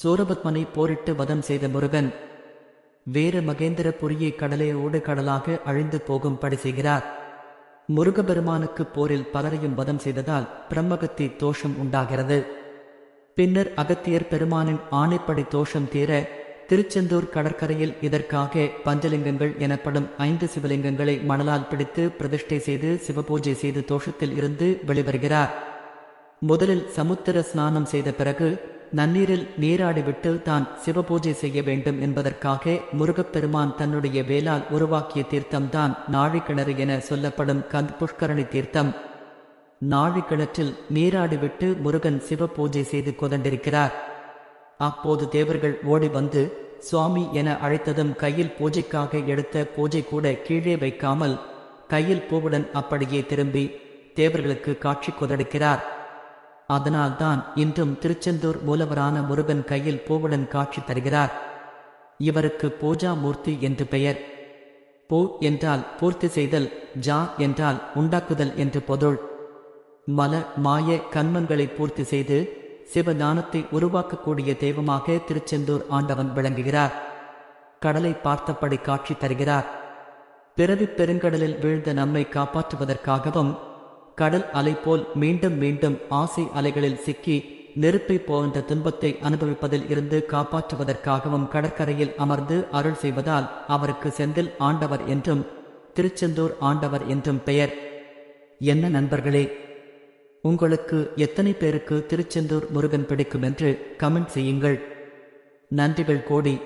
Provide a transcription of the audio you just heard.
சூரபத்மனை போரிட்டு வதம் செய்த முருகன் வேறு மகேந்திர புரியை கடலையோடு கடலாக அழிந்து போகும்படி செய்கிறார். முருகபெருமானுக்கு போரில் பலரையும் வதம் செய்ததால் பிரம்மகத்தி தோஷம் உண்டாகிறது. பின்னர் அகத்தியர் பெருமானின் ஆணைப்படை தோஷம் தீர திருச்செந்தூர் கடற்கரையில் இதற்காக பஞ்சலிங்கங்கள் எனப்படும் ஐந்து சிவலிங்கங்களை மணலால் பிடித்து பிரதிஷ்டை செய்து சிவபூஜை செய்து தோஷத்தில் இருந்து வெளிவருகிறார். முதலில் சமுத்திர ஸ்நானம் செய்த பிறகு நன்னீரில் நீராடிவிட்டு தான் சிவபூஜை செய்ய வேண்டும் என்பதற்காக முருகப்பெருமான் தன்னுடைய வேலால் உருவாக்கிய தீர்த்தம்தான் நாழிக்கிணறு என சொல்லப்படும் கந்த் புஷ்கரணி தீர்த்தம். நாழிக்கிணற்றில் நீராடிவிட்டு முருகன் சிவபூஜை செய்து கொதண்டிருக்கிறார் அப்போது தேவர்கள் ஓடி வந்து சுவாமி என அழைத்ததும் கையில் பூஜைக்காக எடுத்த பூஜை கூட கீழே வைக்காமல் கையில் பூவுடன் அப்படியே திரும்பி தேவர்களுக்கு காட்சி கொதடுக்கிறார் அதனால்தான் இன்றும் திருச்செந்தூர் மூலவரான முருகன் கையில் பூவுடன் காட்சி தருகிறார். இவருக்கு பூஜா மூர்த்தி என்று பெயர். பூ என்றால் பூர்த்தி செய்தல் ஜா என்றால் உண்டாக்குதல் என்று பொருள். மல மாய கண்மங்களை பூர்த்தி செய்து சிவஞானத்தை உருவாக்கக்கூடிய தெய்வமாக திருச்செந்தூர் ஆண்டவன் விளங்குகிறார். கடலை பார்த்தபடி காட்சி தருகிறார். பிறவி பெருங்கடலில் வீழ்ந்த நம்மை காப்பாற்றுவதற்காகவும் கடல் அலை போல் மீண்டும் மீண்டும் ஆசை அலைகளில் சிக்கி நெருப்பை போன்ற துன்பத்தை அனுபவிப்பதில் இருந்து காப்பாற்றுவதற்காகவும் கடற்கரையில் அமர்ந்து அருள் செய்வதால் அவருக்கு செந்தில் ஆண்டவர் என்றும் திருச்செந்தூர் ஆண்டவர் என்றும் பெயர். என்ன நண்பர்களே உங்களுக்கு எத்தனை பேருக்கு திருச்செந்தூர் முருகன் பிடிக்கும் என்று கமெண்ட் செய்யுங்கள். நன்றிகள் கோடி.